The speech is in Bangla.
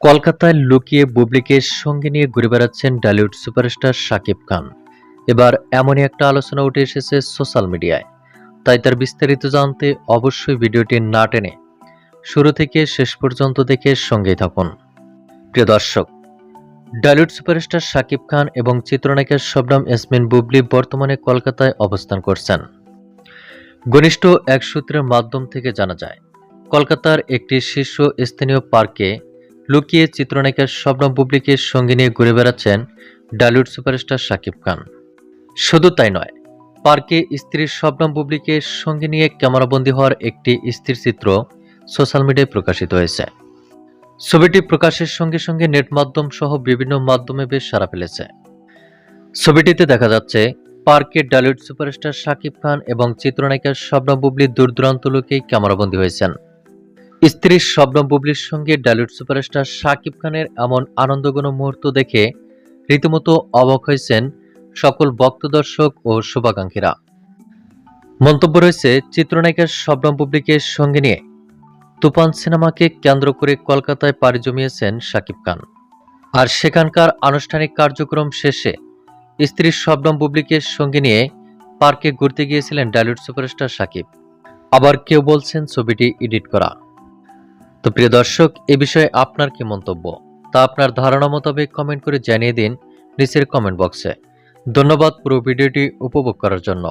কলকাতায় লুকিয়ে বুবলিকে সঙ্গে নিয়ে ঘুরে বেড়াচ্ছেন ডালিউড সুপারস্টার শাকিব খান। এবার এমনই একটা আলোচনা উঠে এসেছে সোশ্যাল মিডিয়ায়। তাই তার বিস্তারিত জানতে অবশ্যই ভিডিওটি না টেনে শুরু থেকে শেষ পর্যন্ত দেখে সঙ্গেই থাকুন। প্রিয় দর্শক, ডালিউড সুপারস্টার শাকিব খান এবং চিত্রনায়িকা শবনম ইয়াসমিন বুবলি বর্তমানে কলকাতায় অবস্থান করছেন। ঘনিষ্ঠ এক সূত্রের মাধ্যম থেকে জানা যায়, কলকাতার একটি শীর্ষ স্থানীয় পার্কে লুকিয়ে চিত্রনায়িকা শবনম বুবলিকে সঙ্গে নিয়ে ঘুরে বেড়াচ্ছেন ডালিউড সুপারস্টার শাকিব খান। শুধু তাই নয়, পার্কে স্ত্রীর শবনম বুবলিকে সঙ্গে নিয়ে ক্যামেরাবন্দি হওয়ার একটি স্থির চিত্র সোশ্যাল মিডিয়ায় প্রকাশিত হয়েছে। ছবিটি প্রকাশের সঙ্গে সঙ্গে নেট মাধ্যম সহ বিভিন্ন মাধ্যমে বেশ সাড়া ফেলেছে। ছবিটিতে দেখা যাচ্ছে, পার্কে ডালিউড সুপারস্টার শাকিব খান এবং চিত্রনায়িকা শবনম বুবলি দূর দূরান্ত লোকেই ক্যামেরাবন্দি হয়েছেন। স্ত্রী শবনম বুবলির সঙ্গে ডালিউড সুপারস্টার শাকিব খানের এমন আনন্দঘন মুহূর্ত দেখে রীতিমতো অবাক হয়েছেন সকল ভক্ত দর্শক ও শুভাকাঙ্ক্ষীরা। মন্তব্য রয়েছে চিত্রনায়িকা শবনম বুবলিকে সঙ্গে নিয়ে তুফান সিনেমাকে কেন্দ্র করে কলকাতায় পাড়ি জমিয়েছেন শাকিব খান। আর সেখানকার আনুষ্ঠানিক কার্যক্রম শেষে স্ত্রী শবনম বুবলিকে সঙ্গে নিয়ে পার্কে ঘুরতে গিয়েছিলেন ডালিউড সুপারস্টার শাকিব। আবার কেউ বলছেন, ছবিটি এডিট করা। তো প্রিয় দর্শক, এ বিষয়ে আপনার কি মন্তব্য? তা আপনার ধারণা মোতাবেক কমেন্ট করে জানিয়ে দিন নিচের কমেন্ট বক্সে ধন্যবাদ পুরো ভিডিওটি উপভোগ করার জন্য।